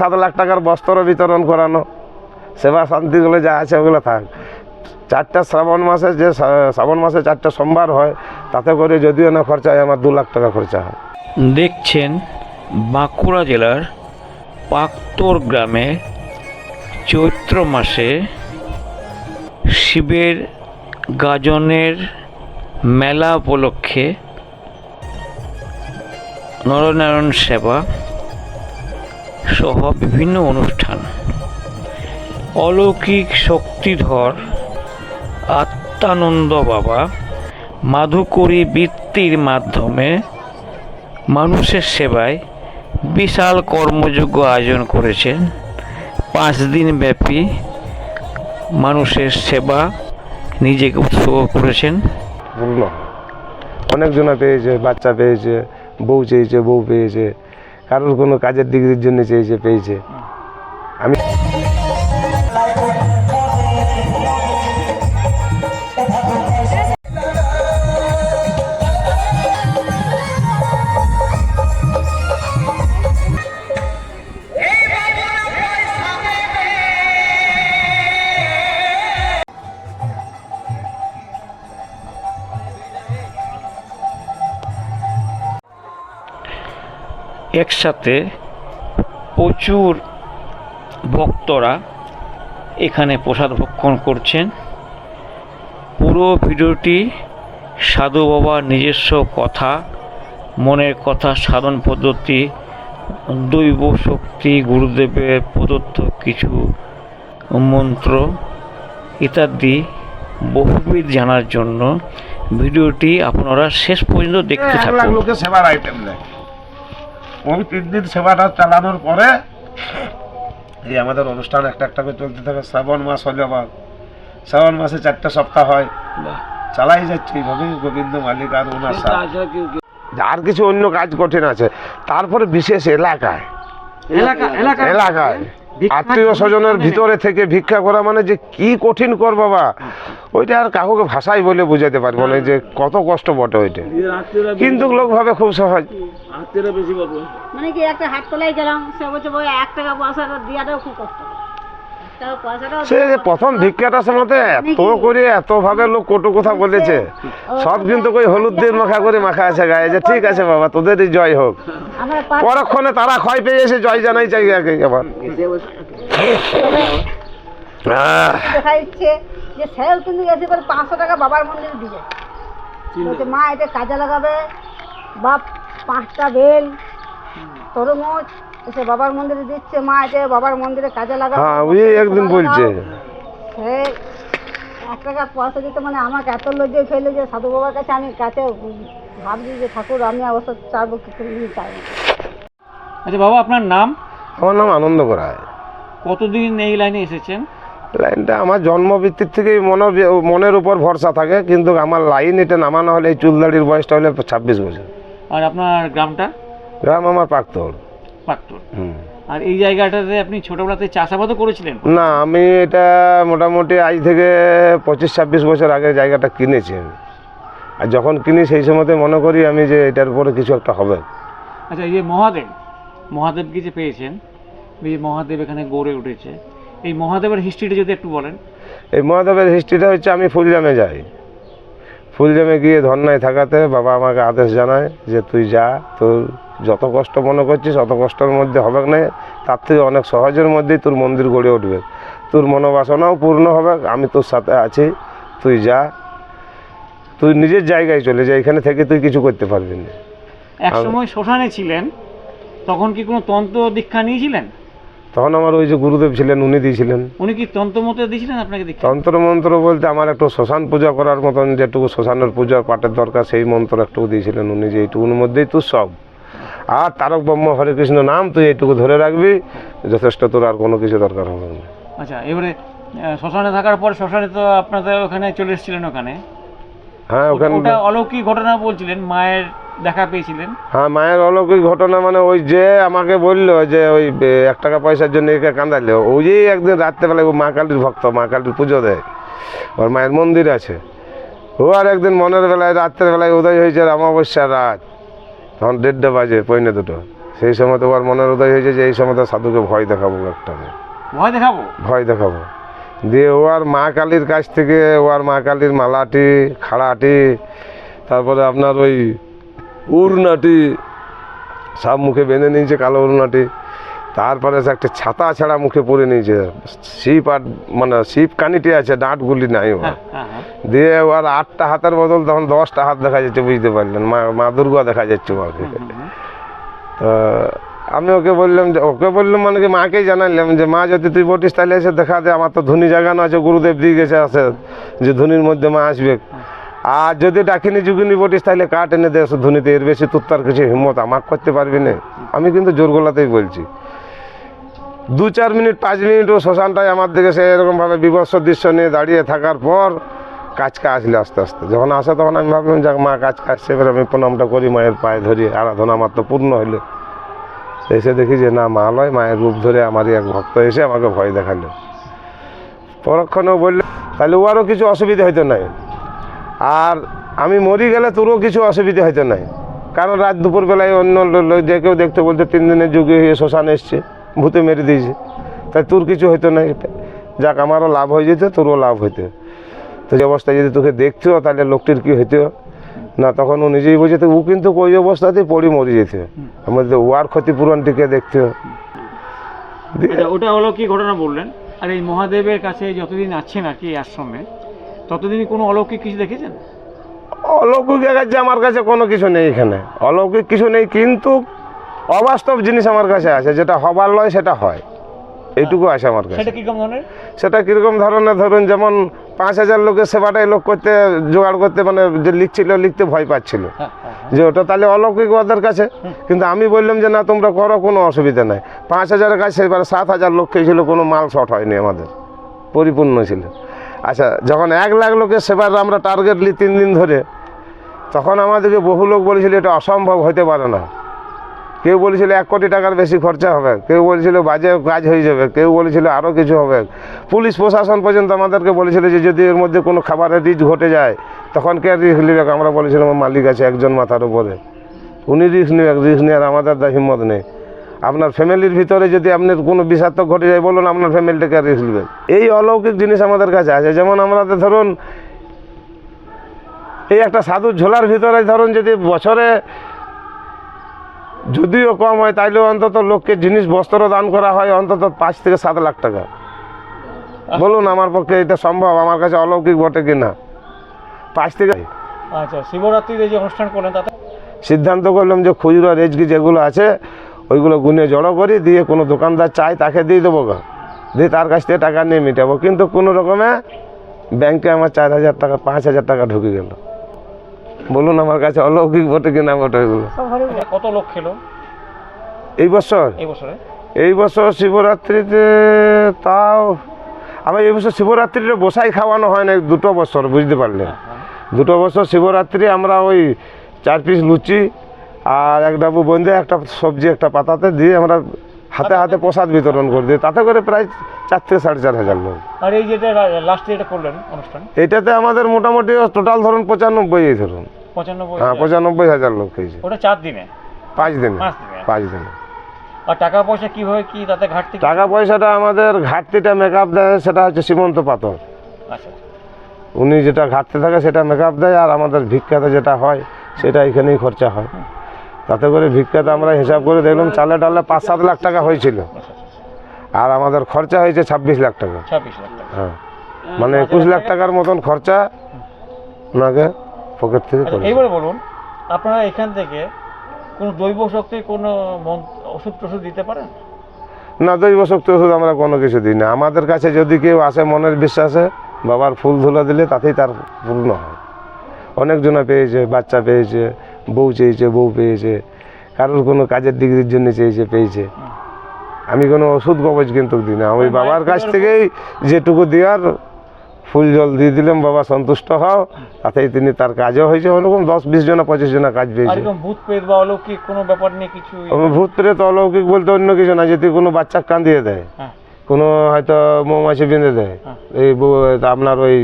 সাত লাখ টাকার বস্ত্র বিতরণ করানো, সেবা শান্তিগুলো যা আছে ওগুলো থাক। চারটা শ্রাবণ মাসে যে শ্রাবণ মাসে চারটা সোমবার হয়, তাতে করে যদিও না খরচা হয়, আমার দু লাখ টাকা খরচা হয়। দেখছেন বাঁকুড়া জেলার পাক্তর গ্রামে চৈত্র মাসে শিবের গাজনের মেলা উপলক্ষে নরনারায়ণ সেবা সহ বিভিন্ন অনুষ্ঠান। অলৌকিক শক্তিধর আত্মানন্দ বাবা মাধুকরী বৃত্তির মাধ্যমে মানুষের সেবায় বিশাল কর্মযোগ্য আয়োজন করেছেন। পাঁচ দিন ব্যাপী মানুষের সেবা নিজেকে উৎসর্গ করেছেন। অনেকজনা পেয়েছে, বাচ্চা পেয়েছে। বউ চেয়েছে বউ পেয়েছে কারোর কোনো কাজের ডিগ্রির জন্য চেয়েছে পেয়েছে। আমি একসাথে প্রচুর ভক্তরা এখানে প্রসাদ ভক্ষণ করছেন। পুরো ভিডিওটি সাধু বাবার নিজস্ব কথা মনের কথা সাধন পদ্ধতি দৈব শক্তি গুরুদেবের প্রদত্ত কিছু মন্ত্র ইত্যাদি বহুবিধ জানার জন্য ভিডিওটি আপনারা শেষ পর্যন্ত দেখতে থাকুন। লোকে সেবার আইটেম দেয় ওই তিন দিন সেবাটা চালানোর পরে এই আমাদের অনুষ্ঠান একটা একটা করে চলতে থাকে। শ্রাবণ মাস হলে আবার। শ্রাবণ মাসে চারটা সপ্তাহ হয়। চালাই যাচ্ছে এইভাবে গোবিন্দ মালিক আর ওনার আর কিছু অন্য কাজ কঠিন আছে। তারপরে বিশেষ এলাকায়। এলাকা এলাকা এলাকায়। আত্মীয় স্বজনের ভিতরে থেকে ভিক্ষা করা মানে যে কি কঠিন কর বাবা। ওইটা আর কাউকে ভাষাই বলে বুঝাতে পারব না যে কত কষ্ট বটে ওইটা। কিন্তু লোক ভাবে খুব সহজ। মানে কি একটা হাত তোলাই গেলাম সে বলছে এক টাকা পয়সা দেওয়াটাও খুব কষ্ট। সে যে প্রথম ভিক্ষাটার সময় এত করে এত ভাবে লোক কটু কথা বলেছে। সব কিন্তু কই হলুদ দিয়ে মাখা করে মাখা আছে গায়ে যে ঠিক আছে বাবা তোদেরই জয় হোক। পরক্ষণে তারা ক্ষয় পেয়ে এসে জয় জানাই চাই আগে আবার। দেখা যাচ্ছে যে সেও কিন্তু এসে করে পাঁচশো টাকা বাবার মন্দিরে দিয়ে। বলছে মা এটা কাজে লাগাবে। বা পাঁচটা বেল তরমুজ এসে বাবার মন্দিরে দিচ্ছে মা এটা বাবার মন্দিরে কাজে লাগাবে হ্যাঁ ওই একদিন বলছে। সে এক টাকা পয়সা দিতে মানে আমাকে এত লজ্জায় ফেলে যে সাধু বাবার কাছে আমি কাছে ভাবছি যে ঠাকুর আমি অবশ্য চাইব কি করে চাই আচ্ছা বাবা আপনার নাম? আমার নাম আনন্দ করায় কতদিন এই লাইনে এসেছেন? লাইনটা আমার জন্মবৃত্তির থেকেই মন মনের উপর ভরসা থাকে কিন্তু আমার লাইন এটা নামানো হলে এই চুলদাড়ির বয়সটা হলে ছাব্বিশ বছর। আর আপনার গ্রামটা? গ্রাম আমার পাকতল। হুম। আর এই জায়গাটাতে আপনি ছোটবেলাতে চাষাবাদও করেছিলেন? না আমি এটা মোটামুটি আজ থেকে পঁচিশ ছাব্বিশ বছর আগে জায়গাটা কিনেছি আমি। আর যখন কিনি সেই সময়তে মনে করি আমি যে এটার উপরে কিছু একটা হবে। আচ্ছা এই যে মহাদেব মহাদেবকে যে পেয়েছেন? এই মহাদেব এখানে গড়ে উঠেছে। এই মহাদেবের হিস্ট্রিটা যদি একটু বলেন। এই মহাদেবের হিস্ট্রিটা হচ্ছে আমি ফুলজামে যাই। ফুলজামে গিয়ে ধর্নায় থাকাতে বাবা আমাকে আদেশ জানায় যে তুই যা, তোর যত কষ্ট মনে করছিস অত কষ্টের মধ্যে হবে না, তার থেকে অনেক সহজের মধ্যেই তোর মন্দির গড়ে উঠবে। তোর মনোবাসনাও পূর্ণ হবে, আমি তোর সাথে আছি, তুই যা। তুই নিজের জায়গায় চলে যা, এখানে থেকে তুই কিছু করতে পারবি না। এক সময় শ্মশানে ছিলেন, তখন কি কোনো তন্ত্র দীক্ষা নিয়েছিলেন? তখন আমার ওই যে গুরুদেব ছিলেন উনি দিয়েছিলেন। উনি কি তন্ত্র মতে দিয়েছিলেন আপনাকে তন্ত্র মন্ত্র বলতে আমার একটু শ্মশান পূজা করার মতন যেটুকু শ্মশানের পূজার পাঠের দরকার সেই মন্ত্র একটু দিয়েছিলেন উনি যে এইটুকুর মধ্যেই তুই সব। আর তারক ব্রহ্ম হরে কৃষ্ণ নাম তুই এইটুকু ধরে রাখবি যথেষ্ট তোর আর কোনো কিছু দরকার হবে না। আচ্ছা এবারে শ্মশানে থাকার পর শ্মশানে তো আপনাদের ওখানে চলে এসেছিলেন ওখানে। হ্যাঁ ওখানে অলৌকিক ঘটনা বলছিলেন মায়ের দেখা পেয়েছিলেন? হ্যাঁ মায়ের অলৌকিক ঘটনা মানে ওই যে আমাকে বলল যে ওই এক টাকা পয়সার জন্য একে কান্দালে ওই যে একদিন রাত্রেবেলায় ও মা কালীর ভক্ত মা কালীর পুজো দেয়। ওর মায়ের মন্দির আছে। ও আর একদিন মনের বেলায় রাত্রের বেলায় উদয় হয়েছে অমাবস্যার রাত। তখন দেড়টা বাজে পৌনে দুটো। সেই সময় তো ওর মনের উদয় হয়েছে যে এই সময় তো সাধুকে ভয় দেখাবো একটা। ভয় দেখাবো? ভয় দেখাবো। দিয়ে ও আর মা কালীর কাছ থেকে ও আর মা কালীর মালাটি খাড়াটি তারপরে আপনার ওই উড়নাটি সব মুখে বেঁধে নিয়েছে কালো উড়নাটি। তারপরে সে একটা ছাতা ছাড়া মুখে পরে নিয়েছে। শিপ আর মানে শিপ কানিটি আছে ডাঁটগুলি নাই ওর। হ্যাঁ হ্যাঁ হ্যাঁ। দিয়ে ওর আটটা হাতের বদল তখন দশটা হাত দেখা যাচ্ছে বুঝতে পারলেন। মা মা দুর্গা দেখা যাচ্ছে হুম। তো আমি ওকে বললাম যে ওকে বললাম মানে কি মাকেই জানাইলাম যে মা যদি তুই বটিস তাহলে এসে দেখা দে। আমার তো ধুনি জাগানো আছে গুরুদেব দিয়ে গেছে আছে। যে ধুনির মধ্যে মা আসবে। আর যদি ডাকিনি যুগিনি বটিস তাহলে কাঠ এনে দে ধুনিতে, এর বেশি তোর তার কিছু হিম্মত আমাকে করতে পারবি না। আমি কিন্তু জোর গলাতেই বলছি। দু চার মিনিট, পাঁচ মিনিট ও শ্মশানটায় আমার দিকে সে এরকমভাবে বিভৎস দৃশ্য নিয়ে দাঁড়িয়ে থাকার পর কাজকা আসলে আস্তে আস্তে। যখন আসে তখন আমি ভাবলাম, যাক মা কাজকা আসছে এবার আমি প্রণামটা করি, মায়ের পায়ে ধরি, আরাধনা আমার তো পূর্ণ হইল। এসে দেখি যে, না, মা লয়, মায়ের রূপ ধরে আমারই এক ভক্ত এসে আমাকে ভয় দেখাল। পরক্ষণেও বললে তাহলে ওরও কিছু অসুবিধা হইতো নাই? আর আমি মরি গেলে তোরও কিছু অসুবিধা হইতো নাই। কারণ রাত দুপুরবেলায় অন্য লোক যে কেউ দেখতে, বলতে, তিন দিনের যুগে হয়ে শ্মশান এসছে, ভূতে মেরে দিয়েছে। তাই তোর কিছু হইতো না যাক, আমারও লাভ হয়ে যেত, তোরও লাভ হইতো। তো যে অবস্থায় যদি তোকে দেখতো, তাহলে লোকটির কি হইতো? না, তখন ও নিজেই বুঝে ও কিন্তু ওই অবস্থাতেই পড়ি মরে যেত। আমাদের ওয়ার ক্ষতিপূরণটিকে দেখতে। এটা ওটা হলো কি ঘটনা বললেন? আর, এই মহাদেবের কাছে যতদিন আছেন আর কি আশ্রমে ততদিনই কোনো অলৌকিক কিছু দেখেছেন? অলৌকিক কাছে আমার কাছে কোনো কিছু নেই এখানে। অলৌকিক কিছু নেই কিন্তু অবাস্তব জিনিস আমার কাছে আছে যেটা হবার লয় সেটা হয়। এইটুকু আছে আমার কাছে। সেটা কীরকম ধরনের? সেটা কীরকম ধরনের? ধরুন যেমন পাঁচ হাজার লোকের সেবাটাই লোক করতে জোগাড় করতে মানে যে লিখছিল লিখতে ভয় পাচ্ছিল। হ্যাঁ হ্যাঁ হ্যাঁ। যে ওটা তাহলে অলৌকিক ওদের কাছে। কিন্তু আমি বললাম যে না তোমরা করো কোনো অসুবিধা নাই। পাঁচ হাজারের কাছে এবার সাত হাজার লোক খেয়েছিল কোনো মাল শর্ট হয়নি আমাদের। পরিপূর্ণ ছিল। আচ্ছা যখন এক লাখ লোকের সেবার আমরা টার্গেট নিই তিন দিন ধরে, তখন আমাদেরকে বহু লোক বলেছিল এটা অসম্ভব হতে পারে না। কেউ বলেছিল এক কোটি টাকার বেশি খরচা হবে, কেউ বলেছিল বাজে কাজ হয়ে যাবে, কেউ বলেছিল আরও কিছু হবে। পুলিশ প্রশাসন পর্যন্ত আমাদেরকে বলেছিল যে যদি এর মধ্যে কোনো খাবারের রিচ ঘটে যায়, তখন কে রিস্ক নেবে? আমরা বলেছিলাম মালিক আছে একজন মাথার উপরে। উনি রিস্ক নেবে রিস্ক নেওয়ার আমাদের দা হিম্মত নেই। আপনার ফ্যামিলির ভিতরে যদি আপনার কোনো বিষাক্ত ঘটে যায় বলুন আপনার ফ্যামিলিটাকে রিস্ক নেবেন এই অলৌকিক জিনিস আমাদের কাছে আছে। যেমন আমাদের ধরুন এই একটা সাধুর ঝোলার ভিতরে ধরুন যদি বছরে যদিও কম হয় তাইলেও অন্তত লোককে জিনিস বস্ত্র দান করা হয় অন্তত পাঁচ থেকে সাত লাখ টাকা। বলুন আমার পক্ষে এটা সম্ভব আমার কাছে অলৌকিক বটে কি না পাঁচ থেকে আচ্ছা শিবরাত্রিতে যে অনুষ্ঠান করলেন তাতে সিদ্ধান্ত করলাম যে খুচরো রেজকি যেগুলো আছে ওইগুলো গুনে জড়ো করি দিয়ে কোনো দোকানদার চাই তাকে দিয়ে দেবো গা। দিয়ে তার কাছ থেকে টাকা নিয়ে মিটাবো। কিন্তু কোনো রকমে ব্যাংকে আমার চার হাজার টাকা পাঁচ হাজার টাকা ঢুকে গেল। বলুন আমার কাছে অলৌকিক বটে কিনা বটে ওইগুলো কত লোক খেলো? এই বছর? এই বছরে? এই বছর শিবরাত্রিতে তাও আমার এই বছর শিবরাত্রিতে বসাই খাওয়ানো হয় না দুটো বছর বুঝতে পারলেন? দুটো বছর শিবরাত্রি আমরা ওই চার পিস লুচি আর এক ডাবু বন্ধে একটা সবজি একটা পাতাতে দিয়ে আমরা হাতে হাতে প্রসাদ বিতরণ করে দিই। তাতে করে প্রায় চার থেকে সাড়ে চার হাজার লোক। আর এই যেটা লাস্টে এটা করলেন অনুষ্ঠান? এটাতে আমাদের মোটামুটি টোটাল ধরুন পঁচানব্বই এই ধরুন। পঁচানব্বই হ্যাঁ পঁচানব্বই হাজার লোক খেয়েছে ওটা চার দিনে? পাঁচ দিনে। পাঁচ দিনে? আর টাকা পয়সা কীভাবে কি তাতে ঘাটতি টাকা পয়সাটা আমাদের ঘাটতিটা মেকআপ দেয় সেটা হচ্ছে সীমন্ত পাথর। আচ্ছা। উনি যেটা ঘাটতে থাকে সেটা মেকআপ দেয় আর আমাদের ভিক্ষাতে যেটা হয় সেটা এখানেই খরচা হয়। তাতে করে ভিক্ষাতে আমরা হিসাব করে দেখলাম চালে টালে পাঁচ সাত লাখ টাকা হয়েছিল। আর আমাদের খরচা হয়েছে ছাব্বিশ লাখ টাকা। হ্যাঁ। মানে একুশ লাখ টাকার মতন খরচা ওনাকে পকেট থেকে আচ্ছা, এইবারে বলুন আপনারা এখান থেকে কোনো দৈব শক্তি কোনো ওষুধ টষুধ দিতে পারেন? না দৈব শক্তি ওষুধ আমরা কোনো কিছু দিই না। আমাদের কাছে যদি কেউ আসে মনের বিশ্বাসে বাবার ফুল ধুলা দিলে তাতেই তার পূর্ণ হয়। অনেকজনে পেয়েছে বাচ্চা পেয়েছে বউ চেয়েছে বউ পেয়েছে। কারোর কোনো কাজের ডিগ্রির জন্য চেয়েছে পেয়েছে। আমি কোনো ওষুধ কবচ কিন্তু দিই না ওই বাবার কাছ থেকেই যেটুকু দেওয়ার ফুল জল দিয়ে দিলাম বাবা সন্তুষ্ট হও। তাতেই তিনি তার কাজও হয়েছে। ওরকম দশ বিশ জনা পঁচিশ জনা কাজ পেয়েছে। ভূত প্রেত বা অলৌকিক কোনো ব্যাপার নিয়ে কিছু ভূত প্রেত অলৌকিক বলতে অন্য কিছু না যদি কোনো বাচ্চা কান দিয়ে দেয়। হ্যাঁ। কোনো হয়তো মৌমাছি বেঁধে দেয়। হ্যাঁ। এই আপনার ওই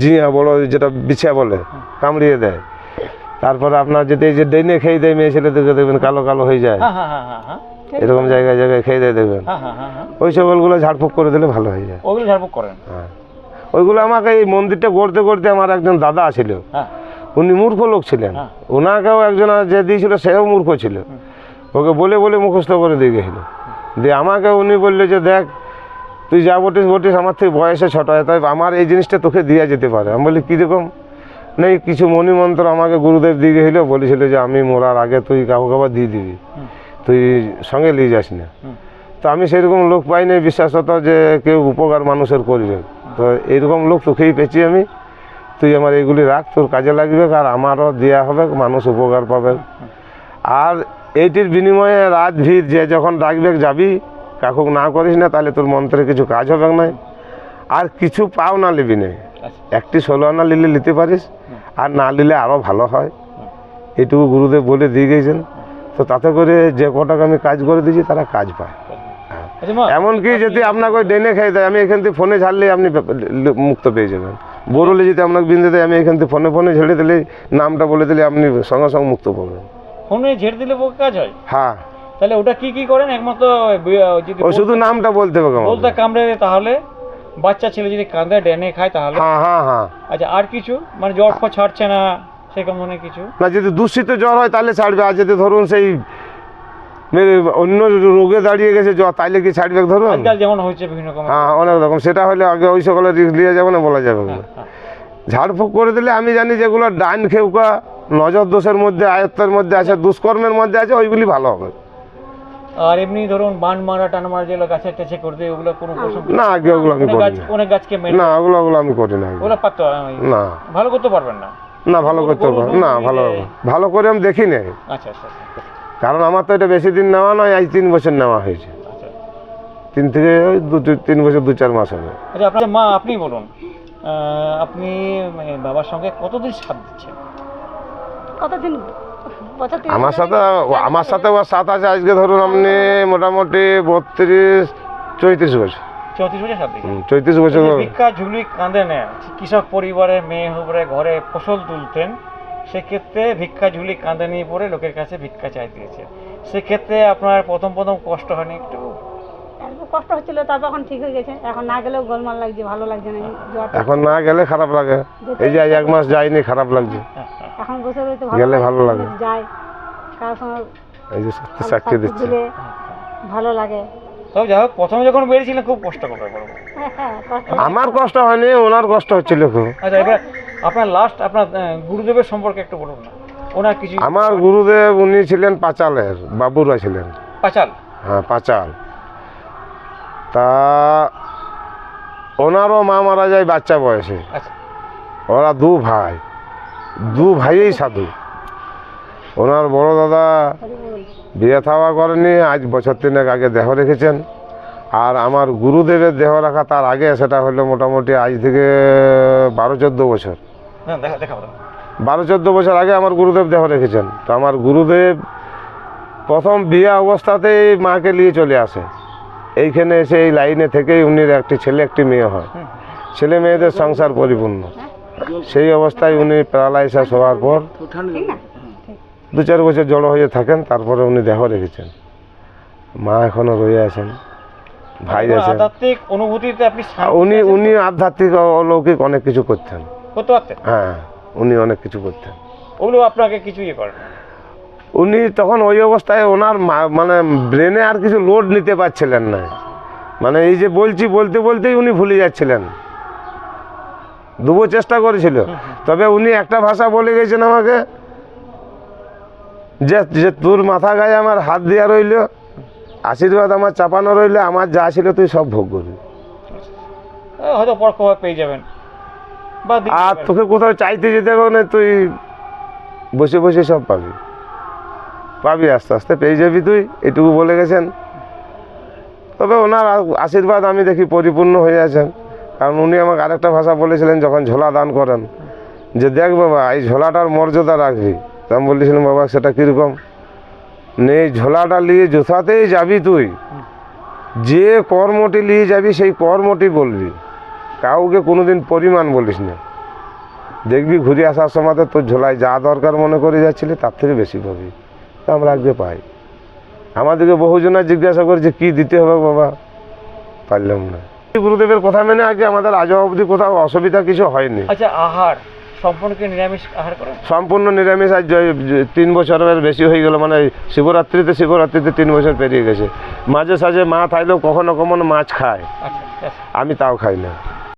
জিয়া বড় যেটা বিছা বলে কামড়িয়ে দেয়। তারপরে আপনার যদি এই যে ডেনে খেয়ে দেয় মেয়ে ছেলেদেরকে দেখবেন কালো কালো হয়ে যায়। হ্যাঁ হ্যাঁ হ্যাঁ এরকম জায়গায় জায়গায় খেয়ে দেয় দেখবেন। ওই সকলগুলো ঝাড়ফুঁক করে দিলে ভালো হয়ে যায়। ওগুলো ঝাড়ফুঁক করেন? হ্যাঁ। ওইগুলো আমাকে এই মন্দিরটা গড়তে গড়তে আমার একজন দাদা ছিল। উনি মূর্খ লোক ছিলেন। ওনাকেও একজন যে দিয়েছিল সেও মূর্খ ছিল। ওকে বলে বলে মুখস্থ করে দিয়ে গেছিল। দিয়ে আমাকে উনি বললে যে দেখ তুই যা বটিস বটিস আমার থেকে বয়সে ছটায় তাই আমার এই জিনিসটা তোকে দেওয়া যেতে পারে। আমি বলি কীরকম? নেই কিছু মণিমন্ত্র আমাকে গুরুদেব দিয়ে গেছিল বলেছিল যে আমি মরার আগে তুই কাউকে কাউকে দিয়ে দিবি। তুই সঙ্গে নিয়ে যাস না। তো আমি সেরকম লোক পাইনি বিশ্বাস হতো যে কেউ উপকার মানুষের করবে। তো এইরকম লোক তোকেই পেয়েছি আমি। তুই আমার এইগুলি রাখ তোর কাজে লাগবে আর আমারও দেওয়া হবে মানুষ উপকার পাবে। আর এইটির বিনিময়ে রাত ভিড় যে যখন ডাকবে যাবি কাকুক না করিস না তাহলে তোর মন্ত্রে কিছু কাজ হবে না। আর কিছু পাও না নিবি না। আচ্ছা। একটি ষোলো আনা নিলে নিতে পারিস। আর না নিলে আরও ভালো হয়। এটুকু গুরুদেব বলে দিয়ে গেছেন। তো তাতে করে যে কটাকে আমি কাজ করে দিয়েছি তারা কাজ পায়। আচ্ছা এমনকি যদি আপনাকে ওই ডেনে খাই দেয় আমি এখান থেকে ফোনে ছাড়লে আপনি মুক্ত পেয়ে যাবেন। বরলে যদি আপনাকে বিন্দু দেয় আমি এখান থেকে ফোনে ফোনে ছেড়ে দিলে নামটা বলে দিলে আপনি সঙ্গে সঙ্গে মুক্ত পাবেন। ফোনে ঝেড়ে দিলে কাজ হয়? হ্যাঁ। তাহলে ওটা কি কি করেন? একমাত্র শুধু নামটা বলতে হবে বলতে কামড়ে তাহলে? বাচ্চা ছেলে যদি কাঁদে ডেনে খায় তাহলে? হ্যাঁ হ্যাঁ হ্যাঁ। আচ্ছা আর কিছু? মানে জ্বর ফর ছাড়ছে না সেরকম মনে কিছু? না যদি দূষিত জ্বর হয় তাহলে ছাড়বে আর যদি ধরুন সেই অন্য রোগে দাঁড়িয়ে গেছে জ্বর তাইলে কি ছাড়বে ধরুন? আজকাল যেমন হয়েছে বিভিন্ন রকম। হ্যাঁ অনেক রকম। সেটা হলে আগে ওই সকলে রিস্ক নিয়ে যাবে না বলা যাবে না। হ্যাঁ, ঝাড়ফুঁক করে দিলে আমি জানি যেগুলো ডাইন খেউকা নজর দোষের মধ্যে আয়ত্তের মধ্যে আছে দুষ্কর্মের মধ্যে আছে ওইগুলি ভালো হবে। আর এমনি ধরুন বান মারা টান মারা যেগুলো গাছে টেছে করে দেয় ওগুলো কোনো প্রশ্ন না আগে ওগুলো আমি করি গাছ না অনেক গাছকে মেরে না ওগুলো ওগুলো আমি করি না ওগুলো পারতো আমি- না। ভালো করতে পারবেন না। না ভালো করতে পারব না ভালো ভালো করে আমি দেখি নাই। আচ্ছা আচ্ছা আচ্ছা। কারণ আমার তো এটা বেশি দিন নেওয়া নয় আজ তিন বছর নেওয়া হয়েছে। আচ্ছা। তিন থেকে ওই দু তিন বছর দু চার মাস হবে। আচ্ছা আপনার মা আপনি বলুন আপনি মানে বাবার সঙ্গে কতদিন সাথ দিচ্ছেন? কতদিন আমার সাথে আমার সাথে ওর সাথ আছে আজকে ধরুন আপনি মোটামুটি বত্রিশ চৌত্রিশ বছর। চৌত্রিশ বছর ভিক্ষা ঝুলি কাঁদে নেন কৃষক পরিবারের মেয়ে উপরে ঘরে ফসল তুলতেন সেক্ষেত্রে ভিক্ষা ঝুলি কাঁদে নিয়ে পড়ে লোকের কাছে ভিক্ষা চাই দিয়েছে। সেক্ষেত্রে আপনার প্রথম প্রথম কষ্ট হয়নি একটু? কষ্ট হচ্ছিল তারপর এখন ঠিক হয়ে গেছে। এখন না গেলেও গোলমাল লাগছে ভালো লাগছে না এখন না গেলে খারাপ লাগে। এই যে এক মাস যায়নি খারাপ লাগছে। হ্যাঁ। এখন বসে রয়েছে গেলে ভালো লাগে। যায়। কারোর সঙ্গে এই যে সত্যি সাক্ষী দিচ্ছে। ভালো লাগে। তবে যাই হোক প্রথমে যখন বেরিয়েছিলেন খুব কষ্ট করে বড় হ্যাঁ আমার কষ্ট হয়নি ওনার কষ্ট হচ্ছিল খুব। আচ্ছা এবার আপনার লাস্ট আপনার গুরুদেবের সম্পর্কে একটু বলুন না। ওনার কিছু আমার গুরুদেব উনি ছিলেন পাঁচালের বাবুরা ছিলেন। পাচাল? হ্যাঁ পাঁচাল। তা ওনারও মা মারা যায় বাচ্চা বয়সে। আচ্ছা। ওরা দু ভাই। দু ভাইই সাধু। ওনার বড় দাদা বিয়ে থাওয়া করেনি আজ বছর তিনেক আগে দেহ রেখেছেন। আর আমার গুরুদেবের দেহ রাখা তার আগে সেটা হলো মোটামুটি আজ থেকে বারো চোদ্দ বছর। হ্যাঁ বারো চোদ্দ বছর আগে আমার গুরুদেব দেহ রেখেছেন। তো আমার গুরুদেব প্রথম বিয়ে অবস্থাতেই মাকে নিয়ে চলে আসে। এইখানে এসে এই লাইনে থেকেই উনি একটি ছেলে একটি মেয়ে হয়। ছেলে মেয়েদের সংসার পরিপূর্ণ। সেই অবস্থায় উনি প্যারালাইসাস হওয়ার পর দু চার বছর জড়ো হয়ে থাকেন তারপরে উনি দেহ রেখেছেন। মা এখনও রয়ে আছেন ভাই আছেন। আধ্যাত্মিক অনুভূতিতে আপনি উনি উনি আধ্যাত্মিক অলৌকিক অনেক কিছু করতেন। করতে পারতেন? হ্যাঁ উনি অনেক কিছু করতেন। ওগুলো আপনাকে কিছু ইয়ে করেন। উনি তখন ওই অবস্থায় ওনার মা- মানে ব্রেনে আর কিছু লোড নিতে পারছিলেন না। মানে এই যে বলছি বলতে বলতেই উনি ভুলে যাচ্ছিলেন। দুবো চেষ্টা করেছিল। তবে উনি একটা ভাষা বলে গেছেন আমাকে যে যে তোর মাথা গায়ে আমার হাত দেওয়া রইল আশীর্বাদ আমার চাপানো রইলে আমার যা ছিল তুই সব ভোগ করবি। হয়তো পরোক্ষভাবে পেয়ে যাবেন। আর তোকে কোথাও চাইতে যেতে হবে না তুই বসে বসে সব পাবি। পাবি আস্তে আস্তে পেয়ে যাবি তুই এটুকু বলে গেছেন। তবে ওনার আশীর্বাদ আমি দেখি পরিপূর্ণ হয়ে আছেন। কারণ উনি আমাকে আরেকটা ভাষা বলেছিলেন যখন ঝোলা দান করেন, যে দেখ বাবা, এই ঝোলাটার মর্যাদা রাখবি। তো আমি বলেছিলাম, বাবা, সেটা কীরকম? নেই ঝোলাটা নিয়ে জোথাতেই যাবি তুই। যে কর্মটি নিয়ে যাবি, সেই কর্মটি বলবি। কাউকে কোনোদিন পরিমাণ বলিস না। দেখবি ঘুরে আসার সময় তোর ঝোলায় যা দরকার মনে করে যাচ্ছিলি, তার থেকে বেশি পাবি। তা আমরা আগে পাই। আমাদেরকে বহুজনা জিজ্ঞাসা করছে কি দিতে হবে বাবা? পারলাম না। গুরুদেবের কথা মেনে আগে আমাদের আজ অবধি কোথাও অসুবিধা কিছু হয়নি। আচ্ছা আহার সম্পূর্ণ নিরামিষ আহার করেন? সম্পূর্ণ নিরামিষ আজ তিন বছরের বেশি হয়ে গেল মানে শিবরাত্রিতে শিবরাত্রিতে তিন বছর পেরিয়ে গেছে। মাঝে সাঝে মা থাকলেও কখনো কখনো মাছ খায়। আচ্ছা। আমি তাও খাই না।